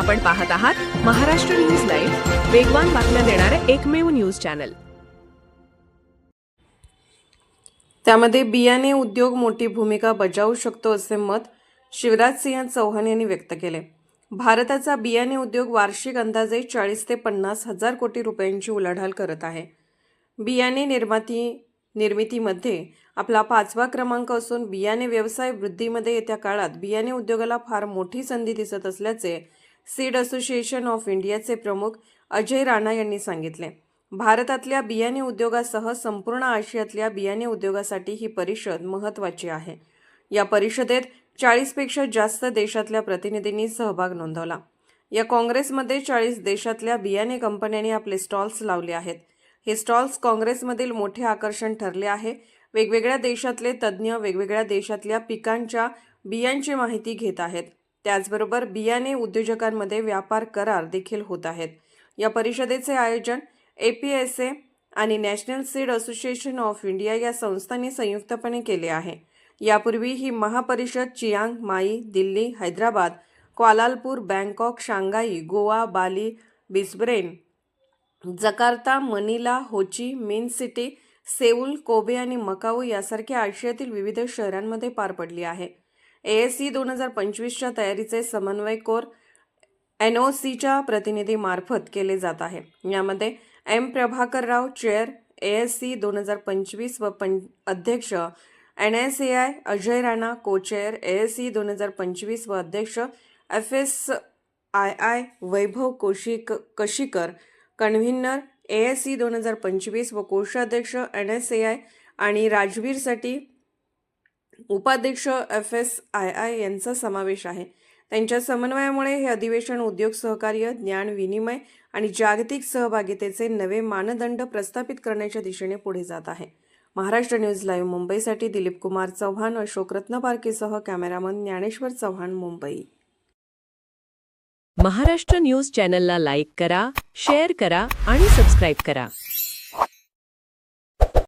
आपण पाहत आहात महाराष्ट्र न्यूज लाईव्ह वेगवान बातम्या देणारं एकमेव न्यूज चॅनल. त्यामध्ये बियाणे उद्योग मोठी भूमिका बजावू शकतो असे मत शिवराज सिंह चौहान यांनी व्यक्त केले. भारताचा बियाणे उद्योग वार्षिक अंदाजे चाळीस ते पन्नास हजार कोटी रुपयांची उलाढाल करत आहे. बियाणे निर्माती निर्मितीमध्ये आपला पाचवा क्रमांक असून बियाणे व्यवसाय वृद्धीमध्ये येत्या काळात बियाणे उद्योगाला फार मोठी संधी दिसत असल्याचे सीड असोसिएशन ऑफ इंडियाचे प्रमुख अजय राणा यांनी सांगितले. भारतातल्या बियाणे उद्योगासह संपूर्ण आशियातल्या बियाणे उद्योगासाठी ही परिषद महत्त्वाची आहे. या परिषदेत चाळीसपेक्षा जास्त देशातल्या प्रतिनिधींनी सहभाग नोंदवला. या काँग्रेसमध्ये चाळीस देशातल्या बियाणे कंपन्यांनी आपले स्टॉल्स लावले आहेत. हे स्टॉल्स काँग्रेसमधील मोठे आकर्षण ठरले आहे. वेगवेगळ्या देशातले तज्ज्ञ वेगवेगळ्या देशातल्या पिकांच्या बियांची माहिती घेत आहेत. त्याचबरोबर बियाणे उद्योजकांमध्ये व्यापार करार देखील होत आहेत. या परिषदेचे आयोजन ए पी एस ए आणि national seed association of India या संस्थांनी संयुक्तपणे केले आहे. यापूर्वी ही महापरिषद Chiang Mai Delhi Hyderabad Kuala Lumpur Bangkok Shanghai Goa Bali Brisbane Jakarta Manila Ho Chi Minh City Seoul Kobe आणि मकाऊ यासारख्या आशियातील विविध शहरांमध्ये पार पडली आहे. ए एस सी दोन हजार पंचवीसच्या तयारीचे समन्वय कोर एन ओ सीच्या प्रतिनिधीमार्फत केले जात आहे. यामध्ये M Prabhakar Rao chair A S C दोन हजार पंचवीस व पं अध्यक्ष N S A I Ajay Rana co chair A S C दोन हजार पंचवीस व अध्यक्ष F S I I Vaibhav Koshik Kashikar convener A S C दोन हजार पंचवीस व कोषाध्यक्ष एन एस ए आय आणि राजवीरसाठी उपाध्यक्ष एफ एस आय आय यांचा समावेश आहे. त्यांच्या समन्वयामुळे हे अधिवेशन उद्योग सहकार्य ज्ञान विनिमय आणि जागतिक सहभागितेचे नवे मानदंड प्रस्थापित करण्याच्या दिशेने पुढे जात आहे. महाराष्ट्र न्यूज लाईव्ह मुंबईसाठी दिलीप कुमार चव्हाण अशोक रत्नपारकेसह कॅमेरामन ज्ञानेश्वर चव्हाण मुंबई. महाराष्ट्र न्यूज चॅनलला लाईक करा शेअर करा आणि सबस्क्राईब करा.